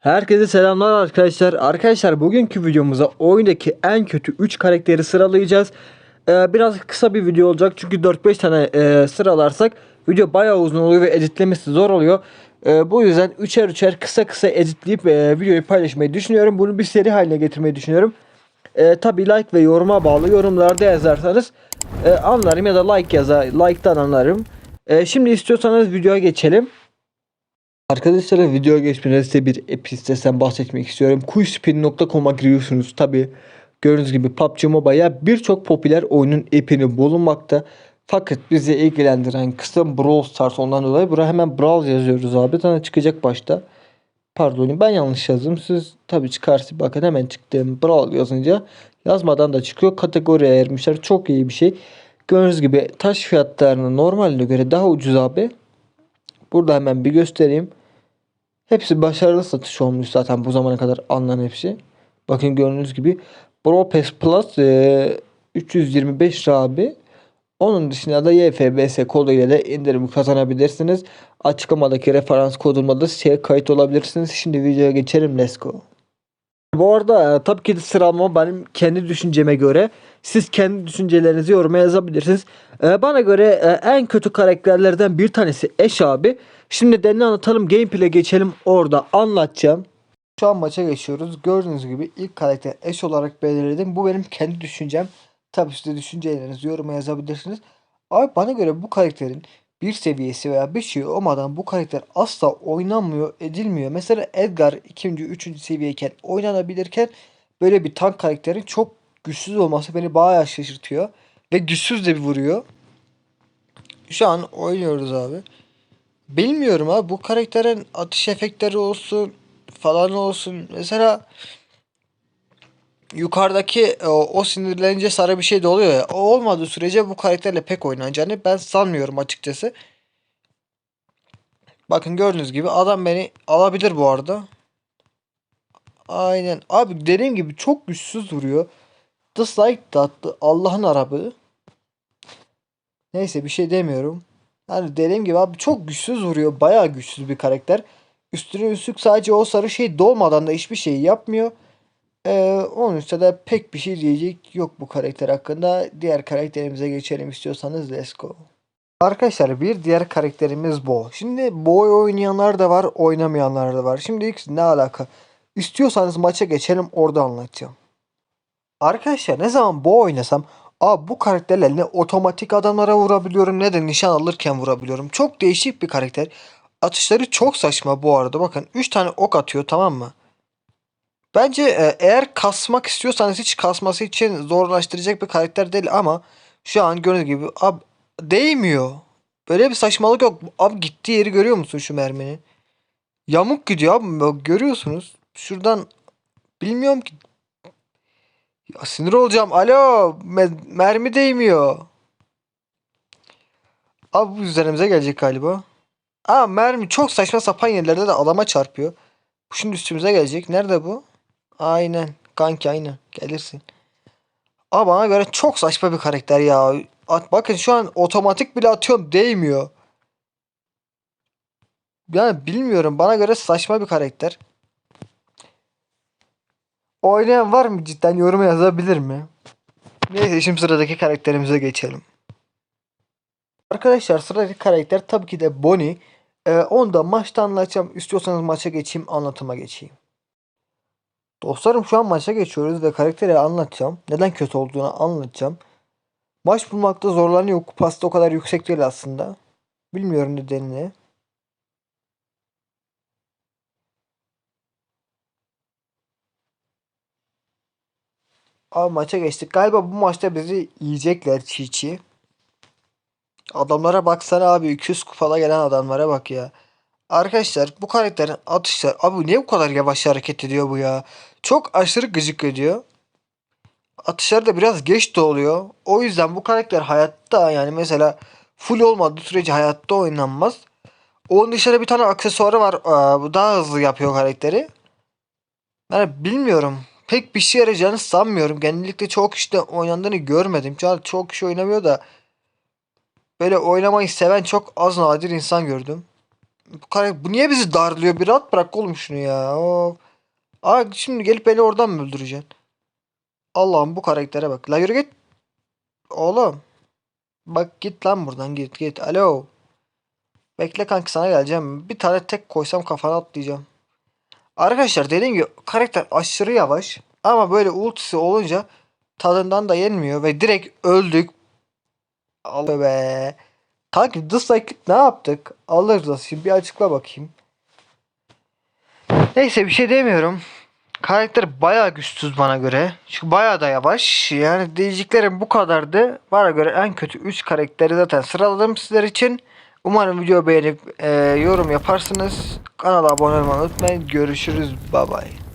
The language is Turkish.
Herkese selamlar arkadaşlar. Arkadaşlar bugünkü videomuzda oyundaki en kötü 3 karakteri sıralayacağız. Ee, biraz kısa bir video olacak çünkü 4-5 tane e, sıralarsak video bayağı uzun oluyor ve editlemesi zor oluyor. Ee, bu yüzden üçer üçer kısa kısa editleyip e, videoyu paylaşmayı düşünüyorum. Bunu bir seri haline getirmeyi düşünüyorum. Ee, Tabi like ve yoruma bağlı yorumlarda yazarsanız e, anlarım ya da like yazar like'tan anlarım. Ee, şimdi istiyorsanız videoya geçelim. Arkadaşlar video geçmeden size bir app sitesinden bahsetmek istiyorum. Quizspin.com'a giriyorsunuz. Tabi gördüğünüz gibi PUBG Mobile'ya birçok popüler oyunun app'ini bulunmakta. Fakat bizi ilgilendiren kısım Brawl Stars ondan dolayı buraya hemen Brawl yazıyoruz abi. Sana çıkacak başta. Pardon ben yanlış yazdım. Siz tabi çıkarsın bakın hemen çıktım. Brawl yazınca yazmadan da çıkıyor. Kategoriye ayırmışlar. Çok iyi bir şey. Gördüğünüz gibi taş fiyatlarını normaline göre daha ucuz abi. Burada hemen bir göstereyim. Hepsi başarılı satış olmuş zaten bu zamana kadar alınan hepsi. Bakın gördüğünüz gibi Pro Pass Plus e, 325 lira abi. Onun dışında da YFBS kodu ile de indirim kazanabilirsiniz. Açıklamadaki referans kodumla da kayıt olabilirsiniz. Şimdi videoya geçelim. Let's go. Bu arada e, tabii ki de sıralama benim kendi düşünceme göre. Siz kendi düşüncelerinizi yoruma yazabilirsiniz. E, bana göre e, en kötü karakterlerden bir tanesi Eş abi. Şimdi de anlatalım gameplay geçelim orada anlatacağım. Şu an maça geçiyoruz. Gördüğünüz gibi ilk karakter Eş olarak belirledim. Bu benim kendi düşüncem. Tabii siz de düşüncelerinizi yoruma yazabilirsiniz. Abi bana göre bu karakterin bir seviyesi veya bir şey olmadan bu karakter asla oynanmıyor, edilmiyor. Mesela Edgar 2. 3. seviyeyken oynanabilirken böyle bir tank karakterin çok güçsüz olması beni bayağı şaşırtıyor. Ve güçsüz de bir vuruyor. Şu an oynuyoruz abi. Bilmiyorum abi bu karakterin atış efektleri olsun falan olsun. Mesela yukarıdaki e, o, o sinirlenince sarı bir şey de oluyor ya. O olmadığı sürece bu karakterle pek oynanacağını ben sanmıyorum açıkçası. Bakın gördüğünüz gibi adam beni alabilir bu arada. Aynen. Abi dediğim gibi çok güçsüz vuruyor. Dislike de attı. Allah'ın arabı. Neyse bir şey demiyorum. Yani dediğim gibi abi çok güçsüz vuruyor. Bayağı güçsüz bir karakter. Üstüne üstlük sadece o sarı şey dolmadan da hiçbir şey yapmıyor. Ee, onun üstüne de pek bir şey diyecek yok bu karakter hakkında. Diğer karakterimize geçelim istiyorsanız let's go. Arkadaşlar bir diğer karakterimiz Bo. Şimdi Bo'yu oynayanlar da var, oynamayanlar da var. Şimdi ikisi ne alaka? İstiyorsanız maça geçelim orada anlatacağım. Arkadaşlar ne zaman Bo oynasam Aa bu karakterle ne otomatik adamlara vurabiliyorum ne de nişan alırken vurabiliyorum. Çok değişik bir karakter. Atışları çok saçma bu arada. Bakın 3 tane ok atıyor tamam mı? Bence e, eğer kasmak istiyorsanız hiç kasması için zorlaştıracak bir karakter değil ama şu an gördüğünüz gibi ab değmiyor. Böyle bir saçmalık yok. Abi gittiği yeri görüyor musun şu merminin? Yamuk gidiyor abi. Bak Görüyorsunuz. Şuradan bilmiyorum ki. Ya sinir olacağım. Alo. me- mermi değmiyor. Abi bu üzerimize gelecek galiba. Aa mermi çok saçma sapan yerlerde de adama çarpıyor. Şimdi üstümüze gelecek. Nerede bu? Aynen. Kanki aynen. Gelirsin. Ama bana göre çok saçma bir karakter ya. At, bakın şu an otomatik bile atıyorum değmiyor. Yani bilmiyorum. Bana göre saçma bir karakter. Oynayan var mı cidden yoruma yazabilir mi? Neyse şimdi sıradaki karakterimize geçelim. Arkadaşlar sıradaki karakter tabii ki de Bonnie. Ee, onu da maçta anlatacağım. İstiyorsanız maça geçeyim anlatıma geçeyim. Dostlarım şu an maça geçiyoruz ve karakteri anlatacağım. Neden kötü olduğunu anlatacağım. Maç bulmakta zorlanıyor. Kupası da o kadar yüksek değil aslında. Bilmiyorum nedenini. Abi maça geçtik. Galiba bu maçta bizi yiyecekler çiğ çiğ. Adamlara baksana abi 200 kupala gelen adamlara bak ya. Arkadaşlar bu karakterin atışları abi niye bu kadar yavaş hareket ediyor bu ya? Çok aşırı gıcık ediyor. Atışları da biraz geç de oluyor. O yüzden bu karakter hayatta yani mesela full olmadığı sürece hayatta oynanmaz. Onun dışında bir tane aksesuarı var. Aa, bu daha hızlı yapıyor karakteri. Yani bilmiyorum. Pek bir şey yarayacağını sanmıyorum. Genellikle çok kişide oynandığını görmedim. Çok kişi oynamıyor da böyle oynamayı seven çok az nadir insan gördüm. Kare, bu niye bizi darlıyor? Bir rahat bırak oğlum şunu ya. Of. Aa, şimdi gelip beni oradan mı öldüreceksin? Allah'ım bu karaktere bak. La yürü git. Oğlum. Bak git lan buradan git git. Alo. Bekle kanki sana geleceğim. Bir tane tek koysam kafana atlayacağım. Arkadaşlar dediğim gibi karakter aşırı yavaş. Ama böyle ultisi olunca tadından da yenmiyor ve direkt öldük. Allah be. Kanki dislike'lık ne yaptık? Alırız şimdi bir açıkla bakayım. Neyse bir şey demiyorum. Karakter bayağı güçsüz bana göre. Çünkü bayağı da yavaş. Yani diyeceklerim bu kadardı. Bana göre en kötü 3 karakteri zaten sıraladım sizler için. Umarım video beğenip e, yorum yaparsınız. Kanala abone olmayı unutmayın. Görüşürüz. Bye bye.